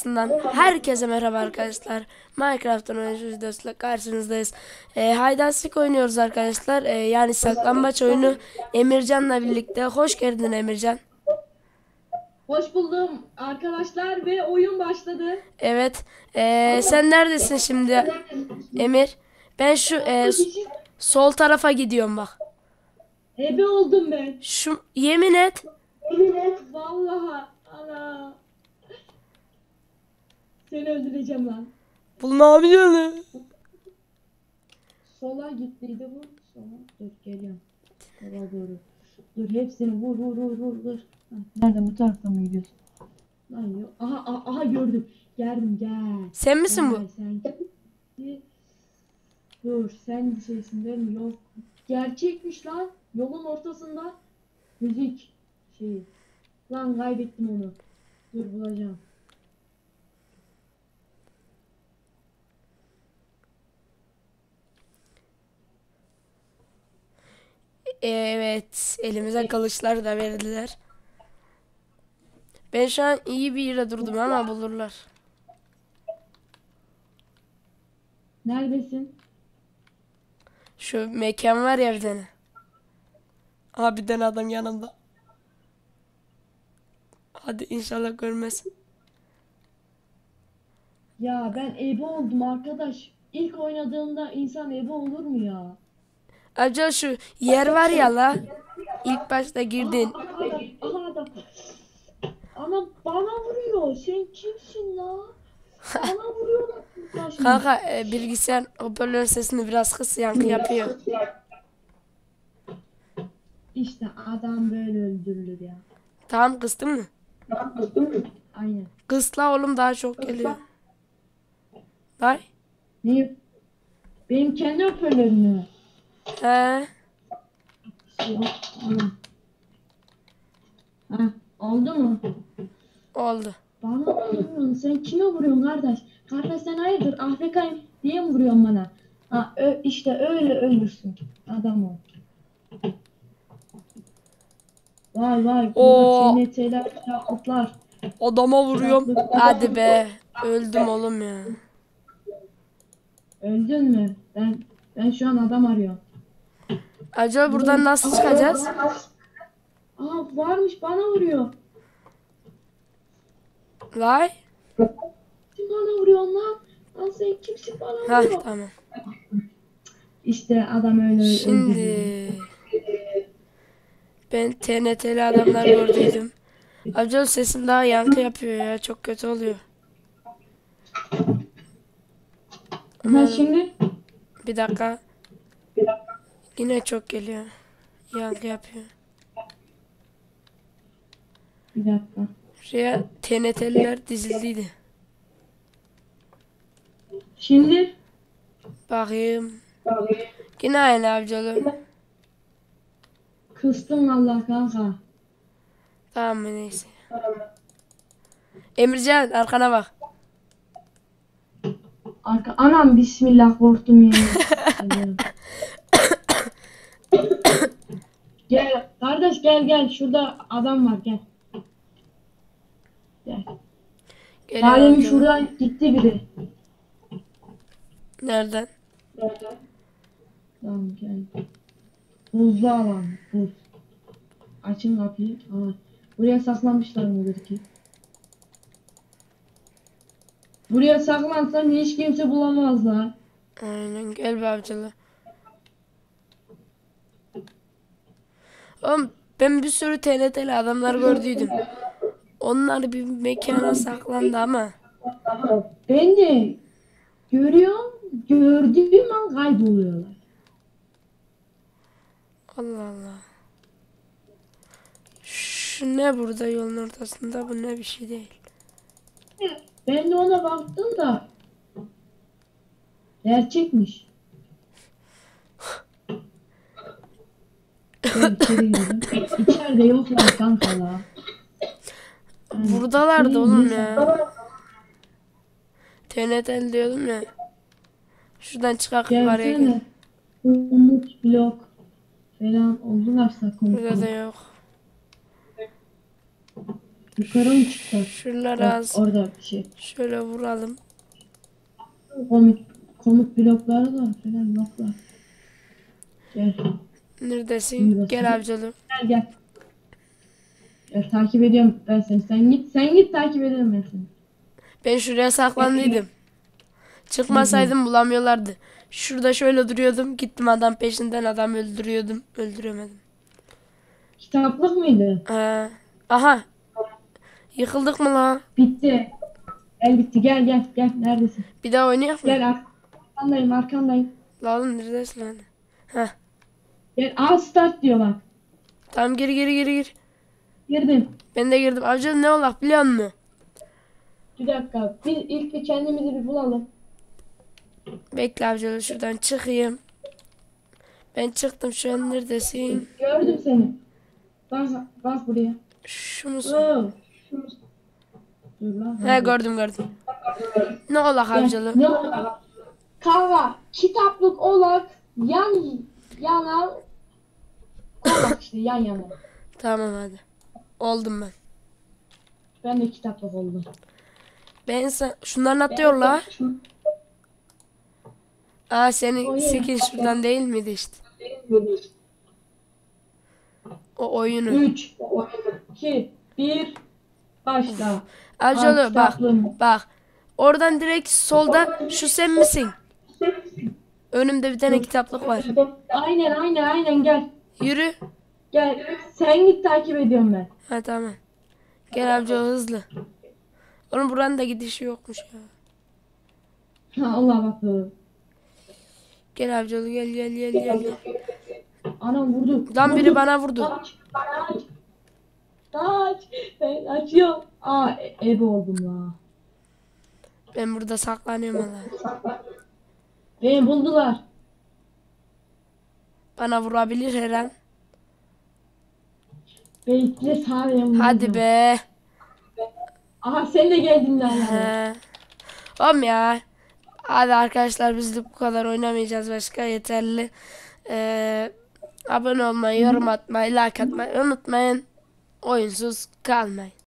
Aslında herkese merhaba arkadaşlar. Minecraft'ın oyuncu videosuyla karşınızdayız. E, Haydaslık oynuyoruz arkadaşlar. E, yani saklambaç oyunu Emircan'la birlikte. Hoş geldin Emircan. Hoş buldum arkadaşlar ve oyun başladı. Evet. E, sen neredesin şimdi Emir? Ben şu e, sol tarafa gidiyorum bak. Ebe oldum ben. Şu yemin et. Vallahi ana. Seni öldüreceğim lan. Bu ne yapıyorsun? Sola gittiydi bu. Sola. Dur geliyorum. Sola doğru. Dur hepsini vur vur vur vur. Ha, Nereden bu tarafta mı gidiyorsun? Lan yok. Aha, aha, aha gördüm. Geldim gel. Sen misin bu? Gel, Sen kimsin? Dur sen şeysin değil mi? Yok. Gerçekmiş lan. Yolun ortasında. Müzik şeyi. Lan kaybettim onu. Dur bulacağım. Evet. Elimize kılıçlar da verdiler. Ben şu an iyi bir yere durdum ama bulurlar. Neredesin? Şu mekan var ya bir tane. Abiden adam yanımda. Hadi inşallah görmez. Ya ben ebe oldum arkadaş. İlk oynadığımda insan ebe olur mu ya? Acaba şu yer var ya la. İlk başta girdin. Aha adam. Ana bana vuruyor. Sen kimsin la? Bana vuruyorlar. Kanka e, bilgisayar hoparlör sesini biraz kıs yankı yapıyor. İşte adam böyle öldürülür ya. Tamam kıstın mı? Aynen. Kısla oğlum daha çok geliyor. Vay. Ne? Benim kendi hoparlörüm mü? He. Anam. Ha, oldu mu? Oldu. Bana mı vuruyorsun? Sen kime vuruyorsun kardeş? Kardeş sen hayırdır? Afrika'yım diye mi vuruyorsun bana? Ha, ö, işte öyle ölürsün. Adam ol. Vay vay. Oo. Burada TNT'ler, atlar. Adama vuruyorum. Hadi be. Öldüm oğlum ya. Öldün mü? Ben ben şu an adam arıyorum. Acaba buradan nasıl çıkacağız? Aa varmış bana vuruyor. Vay. Kim bana vuruyor lan? Lan sen kimsin bana vuruyor? tamam. İşte adam öyle. Şimdi ben TNT'li adamlar gördüydüm. Acaba sesim daha yankı yapıyor ya. Çok kötü oluyor. Ha şimdi? Bir dakika. Yine çok geliyor. Yankı yapıyor. Bir dakika. Şuraya TNT'liler dizildiydi. Şimdi? Bakayım. Yine aynı avcılı. Kıstım Allah kanka. Tamam neyse. Emircan arkana bak. Arka anam bismillah korktum ya. Geliyorum. gel kardeş gel gel şurada adam var gel. Gel. Geliyor Daha demin avcılı. şuradan gitti biri. Nereden? Tamam gel. Buzlu alan buz. Açın kapıyı. Aa, buraya saklanmışlar mıdır ki? Buraya saklansan hiç kimse bulamazlar. Aynen gel bir avcılı. Oğlum ben bir sürü TNT'li adamlar gördüydüm. Onlar bir mekana saklandı ama. Ben de görüyorum, gördüğüm an kayboluyorlar. Allah Allah. Şu ne burada yolun ortasında? Bu ne bir şey değil. Ben de ona baktım da gerçekmiş. Ben içeri girdim. İçeride yoklar kanka la. Buradalardı oğlum ya. TNT'li diyordum ya. Şuradan çıkak yukarıya gel. Gelsene. Umut blok falan oldularsa Burada da yok. Yukarı mı çıkacağız? Şuraları Bak, az orada bir şey. şöyle vuralım. Komut, komut blokları da falan bloklar. Gel. Neredesin? Burası. Gel avcılım. Gel gel. Gel takip ediyorum ben seni. Sen git sen git takip ederim ben seni. Ben şuraya saklandıydım. Çıkmasaydım bulamıyorlardı. Şurada şöyle duruyordum. Gittim adam peşinden adam öldürüyordum. Öldüremedim. Kitaplık mıydı? Ha. Aha. Yıkıldık mı lan? Bitti. El bitti. Gel gel gel. Neredesin? Bir daha oynayak mı? Gel ar- arkandayım arkandayım. La oğlum neredesin lan? Heh. Gel al start diyor bak. Tamam geri geri geri gir. Girdim. Ben de girdim. Avcılım ne olak biliyor musun? Bir dakika. Bir, ilk bir kendimizi bir bulalım. Bekle avcılım şuradan çıkayım. Ben çıktım şu an neredesin? Gördüm seni. Bas, bas buraya. Şu musun? Oo. Dur lan. He gördüm gördüm. Ne olak Gel. avcılım? Ne oldu? Kanka kitaplık olak yan yana olak işte yan yana. Tamam hadi. Oldum ben. Ben de kitaplık oldum. Ben sen şunların atıyor la. Aa senin skin şuradan değil miydi işte? O oyunu. 3 2 1 başla. Avcılı Aa, bak bak. Oradan direkt solda şu sen misin? Önümde bir tane kitaplık var. Aynen aynen aynen gel. Yürü. Gel. Sen git takip ediyorum ben. Ha tamam. Gel amca hızlı. Oğlum buranın da gidişi yokmuş ya. Ha Allah bak. dur. Gel amcalı gel gel gel gel. gel. Anam vurdu. Lan biri bana vurdu. Aç. Aç. Aç. Ben açıyorum. Aa e- ebe oldum la. Ben burada saklanıyorum valla. Beni buldular. Bana vurabilir her an. Bekle sağlayayım. Hadi be. Aha sen de geldin lan. He. Oğlum ya. Hadi arkadaşlar biz de bu kadar oynamayacağız başka yeterli. Ee, abone olmayı, yorum atmayı, like atmayı unutmayın. Oyunsuz kalmayın.